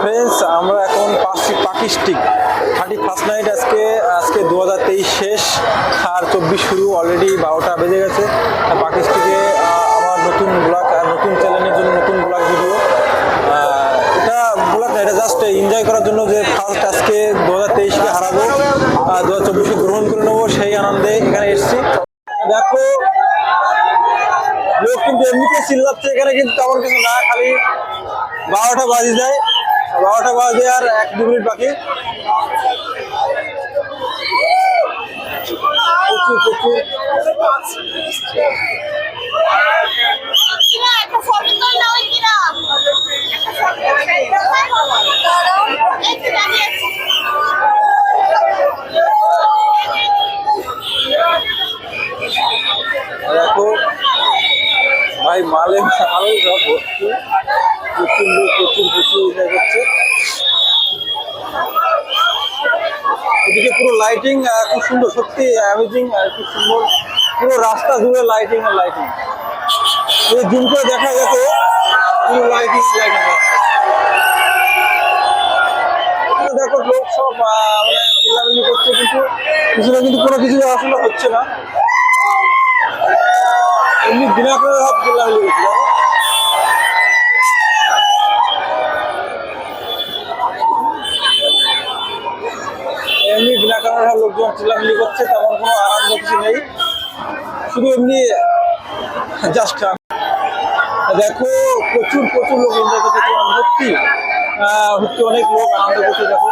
Friends, আমরা এখন পাঁচটি পাকি স্টিক থার্টি ফার্স্ট নাইট আজকে আজকে দু শেষ, আর চব্বিশ শুরু অলরেডি বারোটা বেজে গেছে। আর পাকি স্টিকে আমার নতুন ব্লগ আর নতুন চ্যানেলের জন্য নতুন ব্লগ ভিডিও এটা ব্লগ এটা জাস্ট এনজয় করার জন্য যে ফার্স্ট আজকে দু হাজার তেইশকে হারাবো দু হাজার চব্বিশে গ্রহণ করে নেব সেই আনন্দে এখানে এসেছি। দেখো, লোক কিন্তু এমনিতে চিল্লাচ্ছে, এখানে কিন্তু তেমন কিছু না, খালি বারোটা বাজে যায়। বারোটা বাজে আর এক দু মিনিট বাকি। প্রচুর প্রচুর কিরা একটা ফটো তুল নাও কিরা একটা ফটো দাঁড়াও একটু দাঁড়িয়ে আছি দেখো ভাই মালে মাল সব ভর্তি প্রচুর লোক প্রচুর প্রচুর এনজয় করছে এদিকে পুরো লাইটিং খুব সুন্দর, সত্যি অ্যামেজিং খুব সুন্দর। পুরো রাস্তা জুড়ে লাইটিং আর লাইটিং এই জুম করে দেখা যেত পুরো লাইটিং লাইটিং দেখো লোক সব মানে করছে কিন্তু, পিছনে কিন্তু কোনো কিছু আসলে হচ্ছে না। এমনি বিনা করে সব চিল্লামিল্লি করছে দেখো। এমনি বিনা কারণে লোকজন করছে তেমন কোনো আনন্দ কিছু নেই। শুধু এমনি জাস্ট দেখো প্রচুর প্রচুর লোক এনজয় করতে অনেক লোক আনন্দ করছে দেখো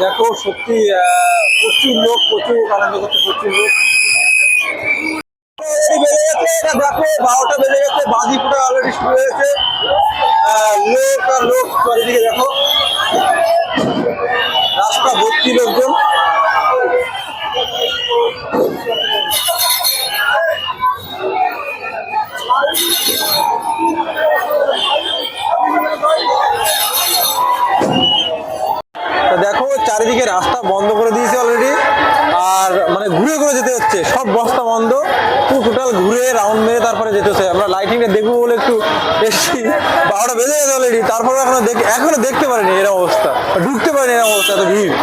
দেখো সত্যি প্রচুর লোক প্রচুর আনন্দ করছে প্রচুর লোক। বেজে গেছে, বারোটা বেজে গেছে বাজি ফুটা অলরেডি শুরু হয়েছে লোক আর লোক চারিদিকে দেখো। রাস্তা ভর্তি লোকজন। বন্ধ করে দিয়েছে অলরেডি আর মানে ঘুরে ঘুরে যেতে হচ্ছে, সব বস্তা বন্ধ। পুরো টোটাল ঘুরে রাউন্ড মেরে তারপরে যেতে হচ্ছে। আমরা লাইটিংটা দেখব বলে একটু এসেছি। বারোটা বেজে গেছে অলরেডি তারপরে এখনও দেখ, এখনও দেখতে পারিনি এরকম অবস্থা। ঢুকতে পারিনি এরকম অবস্থা, এত ভিড়।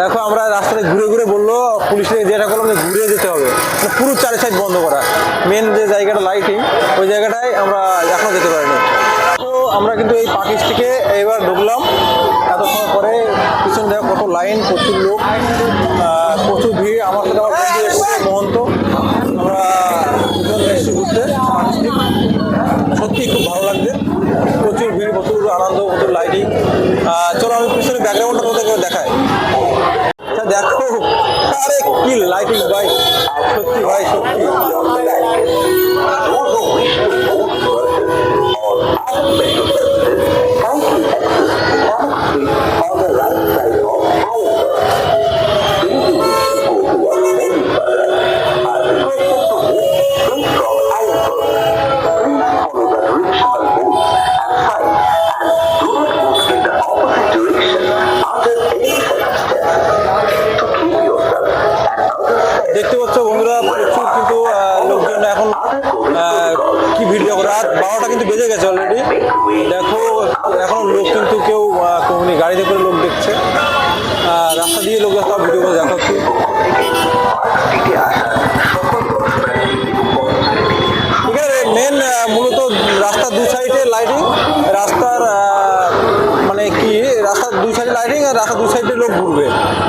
দেখো আমরা রাস্তাতে ঘুরে ঘুরে বলল পুলিশে যেটা করলাম যে ঘুরে যেতে হবে। মানে পুরো চারি সাইড বন্ধ করা। মেন যে জায়গাটা লাইটিং ওই জায়গাটায় আমরা এখনও যেতে পারিনি। আমরা কিন্তু এই থেকে এবার ঢুকলাম। এত সময় পরে পিছনে দেখো কত লাইন, প্রচুর লোক। প্রচুর ভিড়। আমার সাথে আমার বন্ধু এসেছে, মহন্ত। আমরা দুজন এসেছি ঘুরতে পাকিস্টিক সত্যি খুব ভালো লাগছে। প্রচুর ভিড়, প্রচুর আনন্দ, প্রচুর লাইটিং চলো আমি পিছনে ব্যাকগ্রাউন্ডটা তোমাদেরকে দেখাই। আচ্ছা দেখো। আরে, কি লাইটিং ভাই। সত্যি ভাই, সত্যি। রাত বারোটা কিন্তু বেজে গেছে অলরেডি দেখো এখন লোক কিন্তু কেউ কমেনি গাড়িতে করে লোক দেখছে। রাস্তা দিয়ে লোক সব ভিডিও করে দেখাচ্ছি আছে মেন মূলত রাস্তার দু সাইডে লাইটিং রাস্তার মানে কি রাস্তার দু সাইডে লাইটিং আর রাস্তার দু সাইডে লোক ঘুরবে।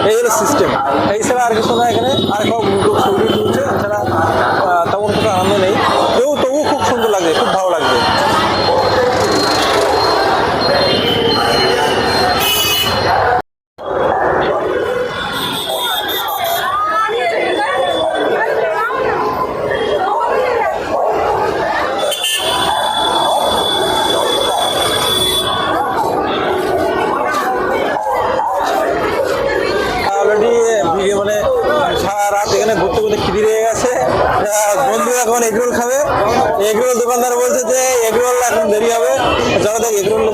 এই হলো সিস্টেম এই ছাড়া আর কিছু না এখানে। আর সব লোক ছবি তুলছে এছাড়া খুব সুন্দর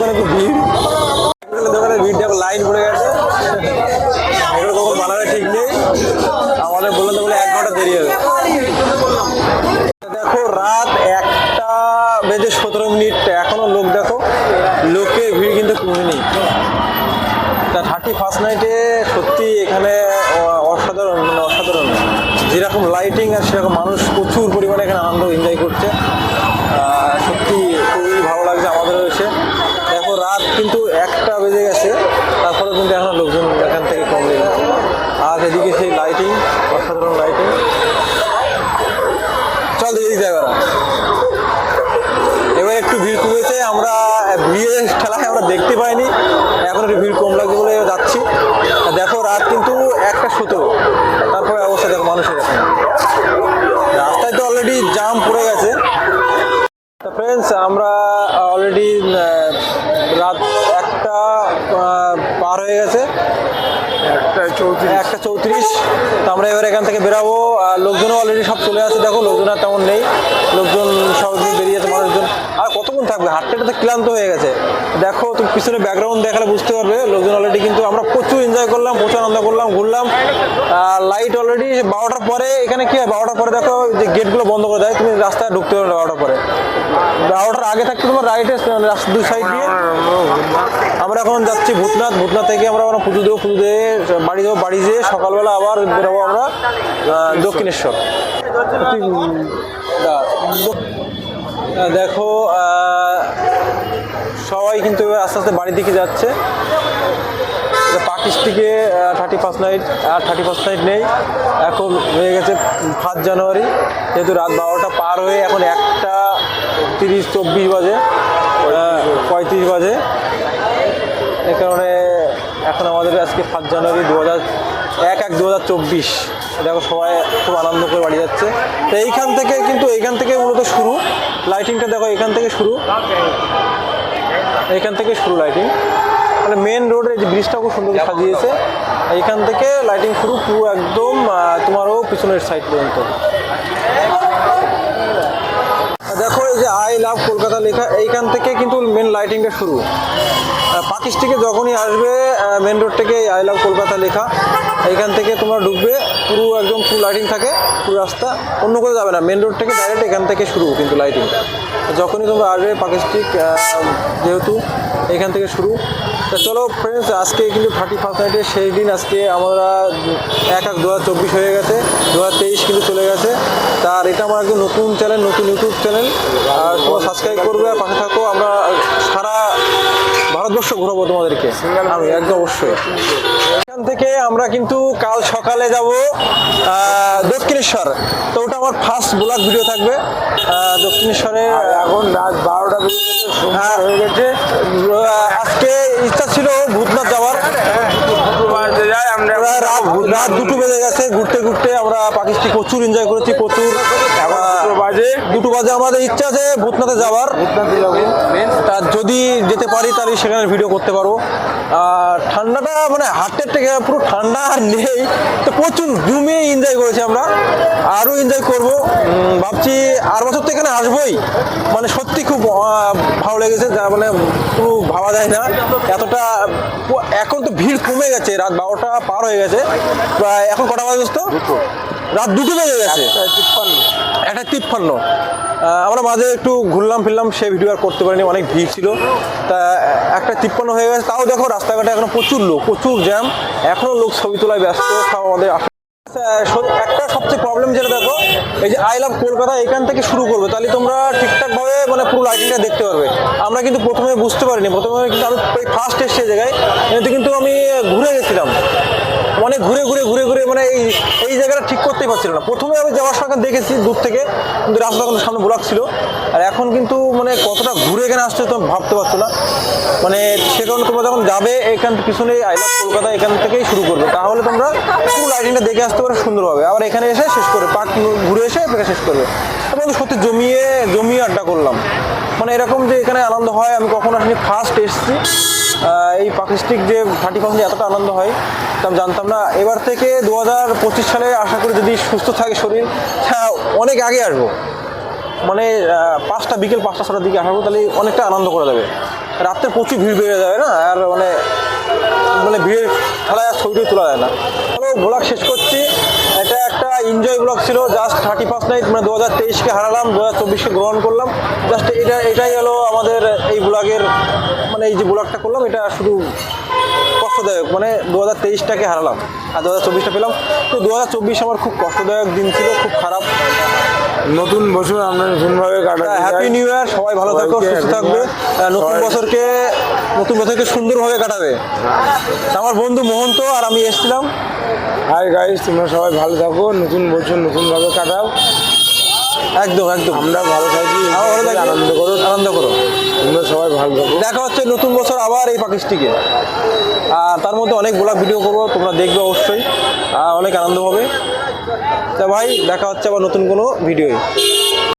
দোকানে খুব ভিড়। দোকানে ভিড় দেখো লাইন পড়ে গেছে। এগুলো কখন বানাবে ঠিক নেই। আমাদের বললে তো বলে এক ঘণ্টা দেরি হবে। দেখো, রাত একটা বেজে সতেরো মিনিট। এখনও লোক দেখো, লোকের ভিড় কিন্তু কমেনি। তা থার্টি ফার্স্ট নাইটে সত্যি এখানে অসাধারণ মানে অসাধারণ। যেরকম লাইটিং আর সেরকম মানুষ প্রচুর পরিমাণে এখানে আনন্দ এনজয় করছে। দেখতে পাইনি। এখন একটু ভিড় কম লাগছে বলে যাচ্ছি। দেখো, রাত কিন্তু একটা সতেরো। তারপরে অবস্থা দেখো মানুষের এখন। রাস্তায় তো অলরেডি জাম পড়ে গেছে। ফ্রেন্ডস আমরা অলরেডি রাত একটা পার হয়ে গেছে। একটা চৌত্রিশ। তো আমরা এবার এখান থেকে বেরাবো। আর লোকজনও অলরেডি সব চলে আসে। দেখো, লোকজন আর তেমন নেই। লোকজন সব এমনি বেরিয়ে যাচ্ছে মানুষজন। আর কতক্ষণ থাকবে? হাটটা তো ক্লান্ত হয়ে গেছে। দেখো, তুমি পিছনে ব্যাকগ্রাউন্ড দেখালে বুঝতে পারবে। লোকজন অলরেডি কিন্তু আমরা প্রচুর এনজয় করলাম, প্রচুর আনন্দ করলাম, ঘুরলাম। লাইট অলরেডি বারোটার পরে, এখানে কি হয়? বারোটার পরে দেখো যে গেটগুলো বন্ধ করে দেয়। তুমি রাস্তায় ঢুকতে পারবে বারোটার পরে। আগে থাকতে তোমার রাইটে দু সাইড দিয়ে আমরা এখন যাচ্ছি ভূতনাথ। ভূতনাথ থেকে আমরা আমরা পুজো দেবো, পুজো দিয়ে বাড়ি দেবো, বাড়ি যেয়ে সকালবেলা আবার বেরোবো আমরা দক্ষিণেশ্বর। দেখো সবাই কিন্তু আস্তে আস্তে বাড়ির দিকে যাচ্ছে। পাকিস্তিকে থার্টি ফার্স্ট নাইট আর থার্টি ফার্স্ট নাইট নেই। এখন হয়ে গেছে ফার্স্ট জানুয়ারি, যেহেতু রাত বারোটা পার হয়ে এখন একটা তিরিশ চব্বিশ বাজে আহ, পঁয়ত্রিশ বাজে। এ কারণে এখন আমাদের আজকে ফার্স্ট জানুয়ারি দু হাজার এক এক দু হাজার চব্বিশ। দেখো সবাই খুব আনন্দ করে বাড়ি যাচ্ছে। তো এইখান থেকে কিন্তু এইখান থেকে মূলত শুরু। লাইটিংটা দেখো এখান থেকে শুরু। এইখান থেকে শুরু লাইটিং মানে মেন রোডের যে ব্রিজটা খুব সুন্দর সাজিয়েছে। এইখান থেকে লাইটিং শুরু পুরো একদম তোমারও পিছনের সাইড পর্যন্ত দেখো এই যে আই লাভ, কলকাতা লেখা, এইখান থেকে কিন্তু মেন লাইটিংটা শুরু। পাকিস থেকে যখনই আসবে মেন রোড থেকে আই লাভ কলকাতা লেখা। এইখান থেকে তোমরা ঢুকবে, পুরো একদম ফুল লাইটিং থাকে, পুরো রাস্তা। অন্য কোথাও যাবে না মেন রোড থেকে ডাইরেক্ট এখান থেকে শুরু কিন্তু লাইটিং যখনই তোমরা আসবে পাকিস্টিক যেহেতু এখান থেকে শুরু। তা চলো ফ্রেন্ডস আজকে কিন্তু থার্টি ফার্স্ট নাইটের সেই দিন। আজকে আমরা এক এক দু চব্বিশ হয়ে গেছে দু তেইশ কিন্তু চলে গেছে। তার এটা আমার একদম নতুন চ্যানেল নতুন ইউটিউব চ্যানেল আর তোমরা সাবস্ক্রাইব করবে আর পাশে থাকো। আমরা ভারতবর্ষ ঘুরাবো তোমাদেরকে। আমি একদম অবশ্যই। এখান থেকে আমরা কিন্তু কাল সকালে যাব দক্ষিণেশ্বর। তো ওটা আমার ফার্স্ট ব্লগ ভিডিও থাকবে। দক্ষিণেশ্বরে এখন রাত বারোটা বেজে সন্ধ্যা হয়ে। গেছে। আজকে ইচ্ছা ছিল ভূতনাথ যাওয়ার। আমরা রাত রাত দুটো বেজে গেছে ঘুরতে ঘুরতে আমরা পাকিস্তান প্রচুর এনজয় করেছি প্রচুর। বাজে। দুটো বাজে আমাদের ইচ্ছা আছে ভূতনাথে যাওয়ার। ভূতনাথে তা যদি যেতে পারি তাহলে সেখানে ভিডিও করতে পারব আর ঠান্ডাটা মানে হাটের থেকে পুরো ঠান্ডা আর নেই। তো প্রচুর জুমিয়ে এনজয় করেছি আমরা। আরও এনজয় করব। ভাবছি আর বছর তো এখানে আসবোই। মানে সত্যি খুব ভালো লেগেছে। যা মানে পুরো ভাবা যায় না। এতটা এখন তো ভিড় কমে গেছে। রাত বারোটা পার হয়ে গেছে। প্রায় এখন কটা বাজে দোস্ত? রাত দুটো বেজে গেছে। একটা তিপ্পান্ন। আমরা মাঝে একটু ঘুরলাম ফিরলাম সেই ভিডিও আর করতে পারিনি অনেক ভিড় ছিল। তা একটা তিপ্পান্ন হয়ে গেছে। তাও দেখো রাস্তাঘাটে এখন প্রচুর লোক প্রচুর জ্যাম। এখনও লোক ছবি তোলায় ব্যস্ত সব আমাদের একটা সবচেয়ে প্রবলেম যেটা দেখো এই যে আই লাভ কলকাতা এখান থেকে শুরু করবে। তাহলে তোমরা ঠিকঠাকভাবে মানে পুরো লাইটিংটা দেখতে পারবে। আমরা কিন্তু প্রথমে বুঝতে পারিনি, প্রথমে কিন্তু আমি ফার্স্ট এসছি জায়গায়। কিন্তু কিন্তু আমি ঘুরে গেছিলাম। অনেক ঘুরে ঘুরে ঘুরে ঘুরে মানে এই এই জায়গাটা ঠিক করতেই পারছিল না। প্রথমে আমি যাওয়ার সময় দেখেছি দূর থেকে, কিন্তু রাস্তা তখন সামনে ব্লক ছিল। আর এখন কিন্তু মানে কতটা ঘুরে এখানে আসছে তো ভাবতে পারছ না। মানে সে কারণে তোমরা যখন যাবে, এখান পিছনে আই লাভ কলকাতা, এখান থেকেই শুরু করবে। তাহলে তোমরা পুরো লাইটিংটা দেখে আসতে পারো সুন্দরভাবে আবার এখানে এসে শেষ করে, পার্ক ঘুরে এসে এখানে শেষ করবে। এবং সত্যি জমিয়ে জমিয়ে আড্ডা করলাম। মানে এরকম যে এখানে আনন্দ হয়, আমি কখনো আসলে ফার্স্ট এসেছি। এই পাকিস্টিক যে থার্টি পার্সেন্ট এতটা আনন্দ হয়, তা জানতাম না। এবার থেকে দু হাজার পঁচিশ সালে আশা করি যদি সুস্থ থাকে শরীর হ্যাঁ অনেক আগে আসব। মানে পাঁচটা বিকেল, পাঁচটা ছটার দিকে আসব, তাহলে অনেকটা আনন্দ করে দেবে রাত্রে প্রচুর ভিড় বেড়ে যাবে না? আর মানে মানে ভিড়ের খেলায় আর ছবিটাই তোলা যায় না। ভ্লগ শেষ করছি। এনজয় ব্লগ ছিল জাস্ট থার্টি ফার্স্ট নাইট মানে দু হাজার তেইশকে হারালাম দু হাজার চব্বিশকে গ্রহণ করলাম। জাস্ট এটা এটাই হলো আমাদের এই ব্লগের মানে এই যে ব্লগটা করলাম এটা শুধু কষ্টদায়ক মানে দু হাজার তেইশটাকে হারালাম আর দু হাজার চব্বিশটা পেলাম। তো দু হাজার চব্বিশ আমার খুব কষ্টদায়ক দিন ছিল খুব খারাপ। নতুন বছর আমরা নতুনভাবে কাটাতে হ্যাপি নিউ ইয়ার সবাই ভালো থাকো সুস্থ থাকবে। নতুন বছরকে নতুন বছরকে সুন্দরভাবে কাটাবে। আমার বন্ধু মোহন্ত আর আমি এসেছিলাম। হাই গাইস তোমরা সবাই ভালো থাকো নতুন বছর নতুনভাবে কাটাও। একদম একদম। আমরা ভালো থাকি থাকবে আনন্দ করো। আনন্দ করো। তোমরা সবাই ভালো থাকো। দেখা হচ্ছে নতুন বছর আবার এই পাকিস্টিকে আর তার মধ্যে অনেক ব্লগ ভিডিও করব তোমরা দেখবে অবশ্যই। আর অনেক আনন্দ হবে। তা ভাই দেখা হচ্ছে আবার নতুন কোনো ভিডিওয়ে